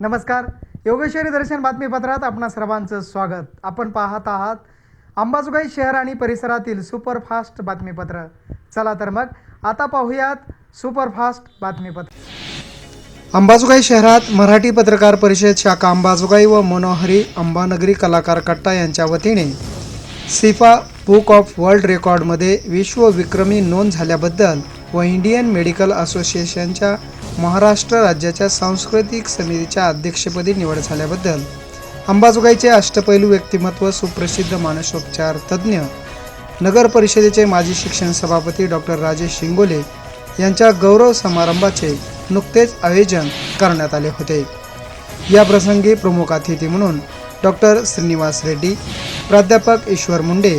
नमस्कार. योगेश्वरी दर्शन बातमीपत्रात आपणा सर्वांचं स्वागत. आपण पाहत आहात अंबाजोगाई शहर आणि परिसरातील सुपरफास्ट बातमीपत्र. चला तर मग आता पाहूयात सुपरफास्ट बातमीपत्र. अंबाजोगाई शहरात मराठी पत्रकार परिषद शाखा अंबाजोगाई व मनोहरी अंबानगरी कलाकार कट्टा यांच्या वतीने सिफा बुक ऑफ वर्ल्ड रेकॉर्डमध्ये विश्वविक्रमी नोंद झाल्याबद्दल व इंडियन मेडिकल असोसिएशनच्या महाराष्ट्र राज्याच्या सांस्कृतिक समितीच्या अध्यक्षपदी निवड झाल्याबद्दल अंबाजोगाईचे अष्टपैलू व्यक्तिमत्व सुप्रसिद्ध मानसोपचार तज्ज्ञ नगर परिषदेचे माजी शिक्षण सभापती डॉक्टर राजेश शिंगोले यांच्या गौरव समारंभाचे नुकतेच आयोजन करण्यात आले होते. या प्रसंगी प्रमुख अतिथी म्हणून डॉक्टर श्रीनिवास रेड्डी प्राध्यापक ईश्वर मुंडे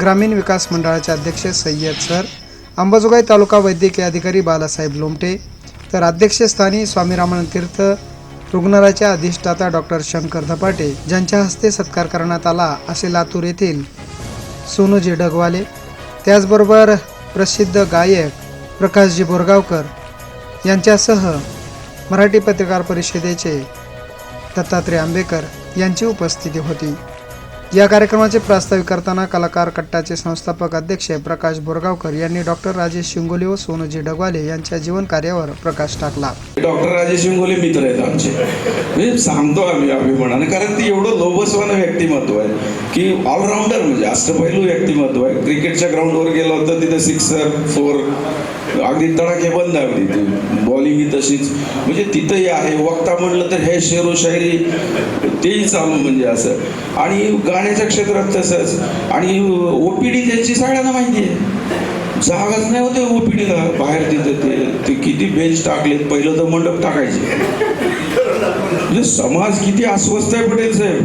ग्रामीण विकास मंडळाचे अध्यक्ष सय्यद सर अंबाजोगाई तालुका वैद्यकीय अधिकारी बालासाहेब लोमटे तर अध्यक्षस्थानी स्वामी रामानंद तीर्थ रुग्णालयाच्या अधिष्ठाता डॉक्टर शंकर धपाटे ज्यांच्या हस्ते सत्कार करण्यात आला असे लातूर येथील सोनूजी डगवाले त्याचबरोबर प्रसिद्ध गायक प्रकाशजी बोरगावकर यांच्यासह मराठी पत्रकार परिषदेचे दत्तात्रय आंबेकर यांची उपस्थिती होती. या कार्यक्रमाचे प्रास्ताविक करताना कलाकार कट्टाचे संस्थापक अध्यक्ष प्रकाश बोरगावकर यांनी डॉक्टर राजेश शिंगोले व सोनोजी डगवाले यांच्या जीवन कार्यावर प्रकाश टाकला. डॉक्टर राजेश शिंगोले मित्र आहेत आमचे. म्हणजे सांगतो आम्ही अभिमानाने कारण ती एवढं लोभसवान व्यक्तिमत्व आहे की ऑलराऊंडर म्हणजे अष्टपैलू व्यक्तिमत्व आहे. क्रिकेटच्या ग्राउंडवर गेलो होतं तिथं सिक्सर फोर अगदी तडाखे बंद अगदी. ती बॉलिंग ही तशीच. म्हणजे तिथंही आहे. वक्ता म्हणलं तर हे शेरो शायरी तेही चालू म्हणजे असं. आणि गाण्याच्या क्षेत्रात तसंच. आणि ओपीडी त्यांची सगळ्यांना माहिती आहे. जागाच नाही होते ओपीडीला बाहेर तिथे ते ते किती बेंच टाकलेत. पहिलं तर मंडप टाकायचे. म्हणजे समाज किती अस्वस्थ आहे पटेल साहेब.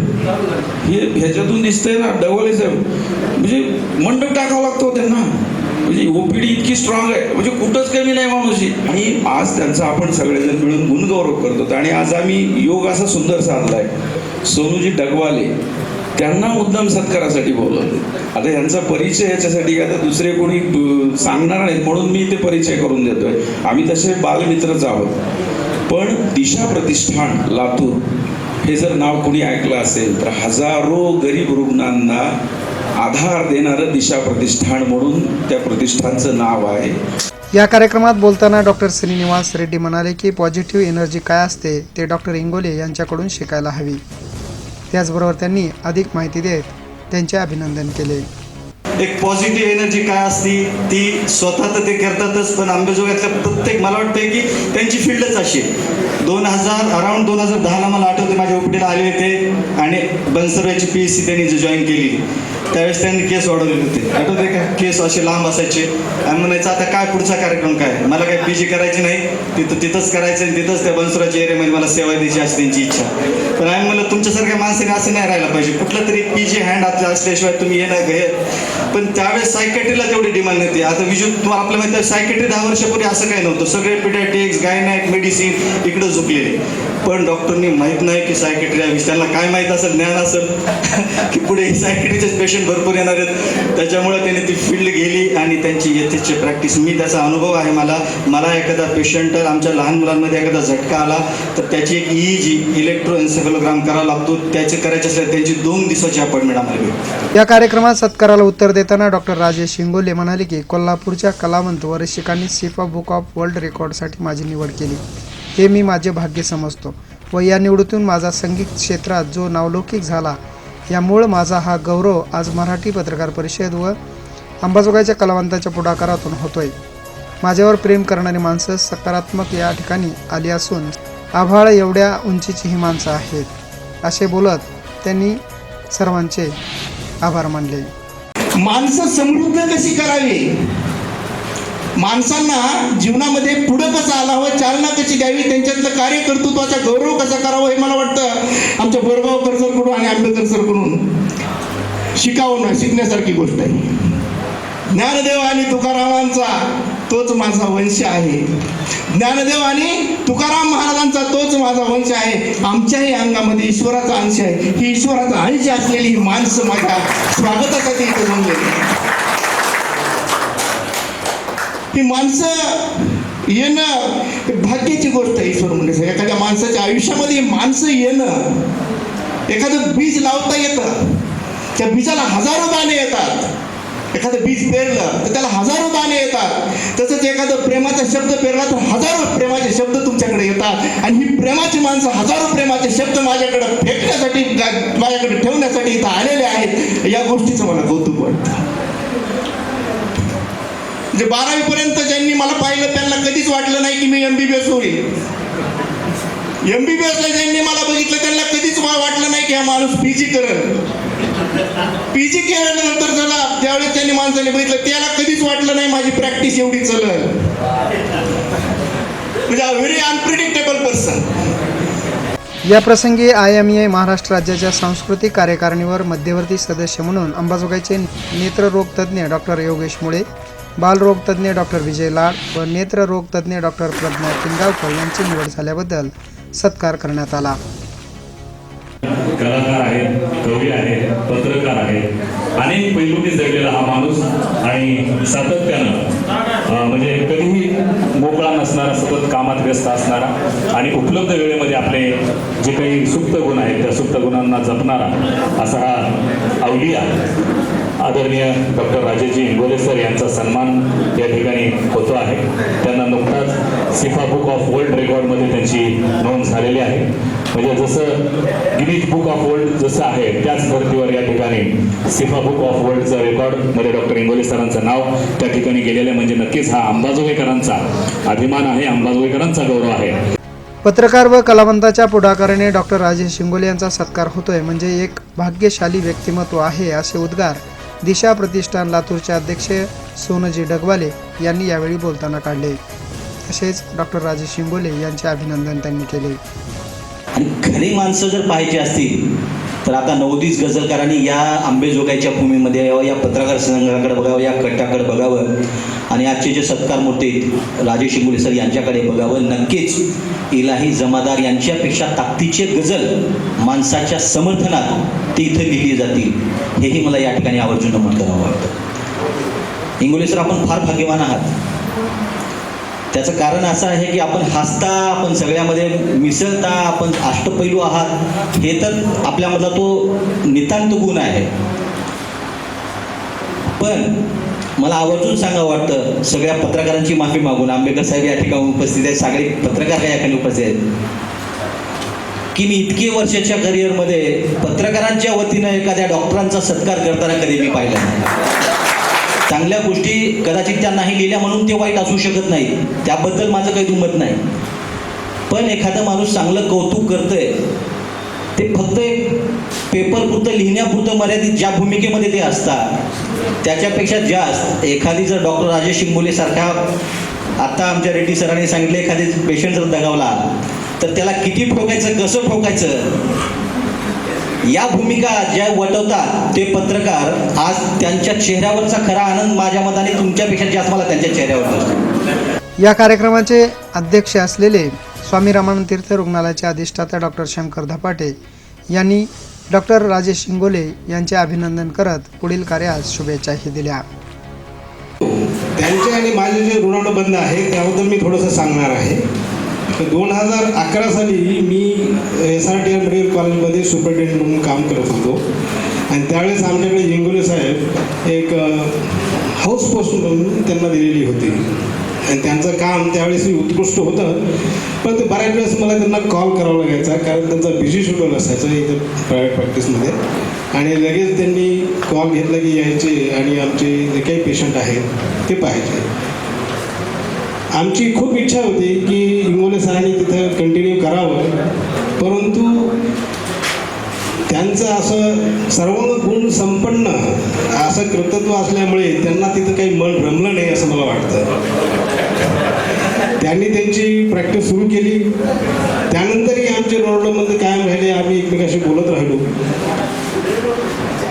हे ह्याच्यातून दिसतंय ना डबल आहे साहेब. म्हणजे मंडप टाकावा लागतो त्यांना. म्हणजे ओपीडी इतकी स्ट्रॉंग आहे. म्हणजे कुठंच कमी नाही माणूशी आणि आज त्यांचा आपण सगळेजण मिळून गुणगौरव करतो. आणि आज आम्ही योग असा सुंदर साधलाय. सोनूजी डगवाले त्यांना मुद्दाम सत्कारासाठी बोलवले. आता यांचा परिचय याच्यासाठी आता दुसरे कोणी सांगणार नाहीत. म्हणून मी ते परिचय करून देतोय. आम्ही तसे बालमित्रच आहोत. पण दिशा प्रतिष्ठान लातूर हे जर नाव कोणी ऐकलं असेल तर हजारो गरीब रुग्णांना आधार देणारं दिशा प्रतिष्ठान म्हणून त्या प्रतिष्ठानचं नाव आहे. या कार्यक्रमात बोलताना डॉक्टर श्रीनिवास रेड्डी म्हणाले की पॉझिटिव्ह एनर्जी काय असते ते डॉक्टर इंगोले यांच्याकडून शिकायला हवी. त्याचबरोबर त्यांनी अधिक माहिती देत त्यांचे अभिनंदन केले. एक पॉझिटिव्ह एनर्जी काय असती ती स्वतः तर ते करतातच पण आंबेजोगाईतल्या प्रत्येक मला वाटतं की त्यांची फील्डच अशी दोन हजार अराउंड दोन हजार दहाला मला आठवते माझ्या ओपीडीला आले होते आणि बनसरवाची पी एस सी त्यांनी जॉईन केली. त्यावेळेस त्यांनी केस वाढवले होते. आठवते का? केस असे लांब असायचे. आणि म्हणायचं आता काय पुढचा कार्यक्रम काय? मला काय पी जी करायची नाही? तिथं तिथंच करायचं आणि तिथंच त्या बनसुराच्या एरियामध्ये मला सेवा द्यायची अशी त्यांची इच्छा. पण आम्ही म्हणलं तुमच्यासारख्या माणसाने असं नाही राहायला पाहिजे. कुठलं तरी पी जी हँड असल्याशिवाय तुम्ही येणं घे पण त्यावेळेस सायकॅट्रीला तेवढी डिमांड नव्हती. आता विजू तुम्हाला आपल्या माहिती सायकॅट्री दहा वर्षापूर्वी असं काही नव्हतं. सगळे पिडॅटिक्स गायनॅक मेडिसिन इकडं झुकलेले. पण डॉक्टरनी माहीत नाही की सायकॅट्री आहे. त्यांना काय माहीत असेल ज्ञान असेल की पुढे सायकॅट्रीचेच पेशंट भरपूर येणार आहेत. त्याच्यामुळे त्यांनी ती फील्ड गेली आणि त्यांची येथेची प्रॅक्टिस मी त्याचा अनुभव आहे मला. मला एखादा पेशंट आमच्या लहान मुलांमध्ये एखादा झटका आला तर त्याची एक ई जी इलेक्ट्रो एन्सेफलोग्राम करावा लागतो. त्याचे करायचे असल्यास त्यांची दोन दिवसाची अपॉइंटमेंट आम्हाला या कार्यक्रमात सत्काराला उत्तर देताना डॉक्टर राजेश शिंगोले म्हणाले की कोल्हापूरच्या कलावंत व सिफा बुक ऑफ वर्ल्ड रेकॉर्डसाठी माझी निवड केली. हे मी माझे भाग्य समजतो व या निवडीतून माझा संगीत क्षेत्रात जो नावलौकिक झाला यामुळं माझा हा गौरव आज मराठी पत्रकार परिषद व अंबाजोगाईच्या कलावंताच्या पुढाकारातून होतोय. माझ्यावर प्रेम करणारी माणसं सकारात्मक या ठिकाणी आली असून आभाळ एवढ्या उंचीची ही माणसं आहेत असे बोलत त्यांनी सर्वांचे आभार मानले. माणसं समृद्ध कशी करावी? माणसांना जीवनामध्ये पुढं कसं आलावं चालना कशी द्यावी त्यांच्यातलं कार्यकर्तृत्वाचा गौरव कसा करावा हे मला वाटतं आमच्या बोरगावकर सरकडून आणि आंबेडकर सरकडून शिकावं ना शिकण्यासारखी गोष्ट आहे. ज्ञानदेव आणि तुकारामांचा तोच माझा वंश आहे. ज्ञानदेव आणि तुकाराम महाराजांचा तोच माझा वंश आहे. आमच्याही अंगामध्ये ईश्वराचा अंश आहे. ही ईश्वराचा अंश असलेली ही माणसं माझ्या स्वागतासाठी इथे जमलेली ती ही माणसं येणं हे भाग्याची गोष्ट आहे ईश्वर म्हणजे. एखाद्या माणसाच्या आयुष्यामध्ये माणसं येणं एखादं बीज लावता येतं त्या बीजाला हजारो दाणे येतात. एखादं बीज पेरलं तर त्याला हजारो दाणे येतात. तसंच एखादं प्रेमाचा शब्द पेरला तर हजारो प्रेमाचे शब्द तुमच्याकडे येतात. आणि ही प्रेमाची माणसं हजारो प्रेमाचे शब्द माझ्याकडे फेकण्यासाठी माझ्याकडे ठेवण्यासाठी इथं आलेले आहेत. या गोष्टीचं मला कौतुक वाटतं. म्हणजे बारावी पर्यंत ज्यांनी मला पाहिलं त्यांना कधीच वाटलं नाही की मी एमबीबीएस होईल. एमबीबीएस ला ज्यांनी मला बघितलं त्यांना कधीच वाटलं नाही की हा माणूस पीजी पी पीजी केल्यानंतर त्याला ज्यावेळेस त्यांनी माणसाने बघितलं त्याला कधीच वाटलं नाही माझी प्रॅक्टिस एवढी चलल म्हणजे व्हेरी अनप्रिडिक्टेबल पर्सन या प्रसंगी आय एम ए महाराष्ट्र राज्याच्या सांस्कृतिक कार्यकारिणीवर मध्यवर्ती सदस्य म्हणून अंबाजोगाईचे नेत्ररोग तज्ज्ञ डॉक्टर योगेश मुळे बालरोग तज्ज्ञ डॉक्टर विजय लाड व नेत्ररोग तज्ज्ञ डॉक्टर प्रज्ञा किंगावकर यांची निवड झाल्याबद्दल सत्कार करण्यात आला. कलाकार आहे कवी आहे पत्रकार आहे अनेक पैलूंनी जगलेला हा माणूस आणि सातत्यानं म्हणजे कधीही मोकळा नसणारा सतत कामात व्यस्त असणारा आणि उपलब्ध वेळेमध्ये आपले जे काही सुप्त गुण आहेत त्या सुप्त गुणांना जपणारा असा हा अवलिया आदरणीय डॉक्टर राजेजी इंगोले सर यांचा सन्मान या ठिकाणी होतो आहे. त्यांना नुकताच सिफा बुक ऑफ वर्ल्ड रेकॉर्डमध्ये त्यांची नोंद झालेली आहे. म्हणजे जसं गिनीज बुक ऑफ वर्ल्ड जसं आहे त्याच धर्तीवर या ठिकाणी सिफा बुक ऑफ वर्ल्डचं रेकॉर्डमध्ये डॉक्टर इंगोले सरांचं नाव त्या ठिकाणी गेलेलं आहे. म्हणजे नक्कीच हा अंबाजोगेकरांचा अभिमान आहे अंबाजोगेकरांचा गौरव आहे. पत्रकार व कलावंताच्या पुढाकाराने डॉक्टर राजेश शिंगोले यांचा सत्कार होतोय. म्हणजे एक भाग्यशाली व्यक्तिमत्व आहे असे उद्गार दिशा प्रतिष्ठान लातूरचे अध्यक्ष सोनजी डगवाले यांनी यावेळी बोलताना काढले. तसेच डॉक्टर राजेश शिंगोले यांचे अभिनंदन त्यांनी केले. आणि खरी माणसं जर पाहायची असतील तर आता नवदीस गझलकारांनी या आंबेजोगाईच्या भूमीमध्ये यावं या पत्रकार संघाकडे बघावं या कट्ट्याकडे बघावं आणि आजचे जे सत्कार मूर्ती राजेश शिंगोले सर यांच्याकडे बघावं. नक्कीच इलाही जमादार यांच्यापेक्षा ताकदीचे गझल माणसाच्या समर्थनात ते इथं लिहिली जातील. हेही मला या ठिकाणी आवर्जून नमूद करावं वाटतं. इंगुले सर आपण फार भाग्यवान आहात. त्याचं कारण असं आहे की आपण हसता आपण सगळ्यामध्ये मिसळता आपण अष्टपैलू आहात हे तर आपल्यामधला तो नितांत गुण आहे. पण मला आवर्जून सांगावं वाटतं सगळ्या पत्रकारांची माफी मागून आंबेडकर साहेब या ठिकाणी उपस्थित आहेत सगळे पत्रकार या ठिकाणी उपस्थित आहेत. की मी इतके वर्षाच्या करिअरमध्ये पत्रकारांच्या वतीनं एखाद्या डॉक्टरांचा सत्कार करताना कधी मी पाहिला नाही. चांगल्या गोष्टी कदाचित त्या नाही लिहिल्या म्हणून ते वाईट असू शकत नाही त्याबद्दल माझं काही दुमत नाही. पण एखादा माणूस चांगलं कौतुक करतंय ते फक्त एक पेपरपुरतं लिहिण्यापुरतं मर्यादित ज्या भूमिकेमध्ये ते असतात त्याच्यापेक्षा जास्त. एखादी जर डॉक्टर राजेश शिंगोलेसारखा आत्ता आमच्या रेड्डी सरांनी सांगितलं एखादी पेशंट जर दगावला तर त्याला किती ठोकायचं कसं ठोकायचं? या भूमिका ज्या वटवतात ते पत्रकार आज त्यांच्या चेहऱ्यावरचा खरा आनंद माझ्या मताने तुमच्यापेक्षा जास्त मला त्यांच्या चेहऱ्यावर दिसतो या कार्यक्रमाचे अध्यक्ष असलेले स्वामी रामानंद तीर्थ रुग्णालयाचे अधिष्ठाता डॉक्टर शंकर धपाटे यांनी डॉक्टर राजेश शिंगोले यांचे अभिनंदन करत पुढील कार्यास शुभेच्छाही दिल्या. त्यांचे आणि माझे जे ऋणानुबंध आहे त्याबद्दल मी थोडंसं सांगणार आहे. दोन हजार अकरा साली मी S R T R medical कॉलेजमध्ये सुपरिटेंडंट म्हणून काम करत होतो. आणि त्यावेळेस आमच्याकडे इंगोले साहेब एक हाऊस पोस्ट म्हणून त्यांना दिलेली होती. आणि त्यांचं काम त्यावेळेस उत्कृष्ट होतं. पण ते बऱ्याच वेळेस मला त्यांना कॉल करावा लागायचा कारण त्यांचा बिझी शेड्यूल असायचं इथं प्रायव्हेट प्रॅक्टिसमध्ये आणि लगेच त्यांनी कॉल घेतला की यायचे आणि आमचे जे काही पेशंट आहेत ते पाहायचे. आमची खूप इच्छा होती की इंगोले सरांनी तिथं कंटिन्यू करावं. परंतु त्यांचं असं सर्व गुण संपन्न असं कृतत्व असल्यामुळे त्यांना तिथं काही मन रमलं नाही असं मला वाटतं. त्यांनी त्यांची प्रॅक्टिस सुरू केली. त्यानंतरही आमचे रोडमध्ये कायम राहिले आम्ही एकमेकाशी बोलत राहिलो.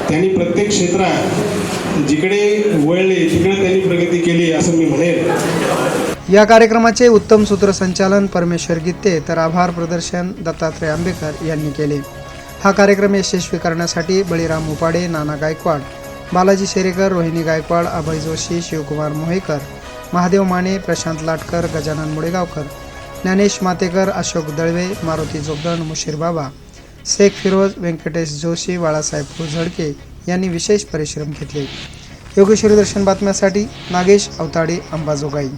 त्यांनी प्रत्येक क्षेत्रात जिकडे वळले तिकडे त्यांनी प्रगती केली असं मी म्हणेन. या कार्यक्रमाचे उत्तम सूत्रसंचालन परमेश्वर गित्ते तर आभार प्रदर्शन दत्तात्रय आंबेकर यांनी केले. हा कार्यक्रम यशस्वी करण्यासाठी बळीराम उपाडे नाना गायकवाड बालाजी शेरेकर रोहिणी गायकवाड अभय जोशी शिवकुमार मोहेकर महादेव माने प्रशांत लाटकर गजानन मुळेगावकर ज्ञानेश मातेकर अशोक दळवे मारुती जोगदण मुशीर बाबा शेख फिरोज व्यंकटेश जोशी बाळासाहेब झडके यांनी विशेष परिश्रम घेतले. योगेश्वरी दर्शन बातम्यासाठी नागेश अवताडे अंबाजोगाई.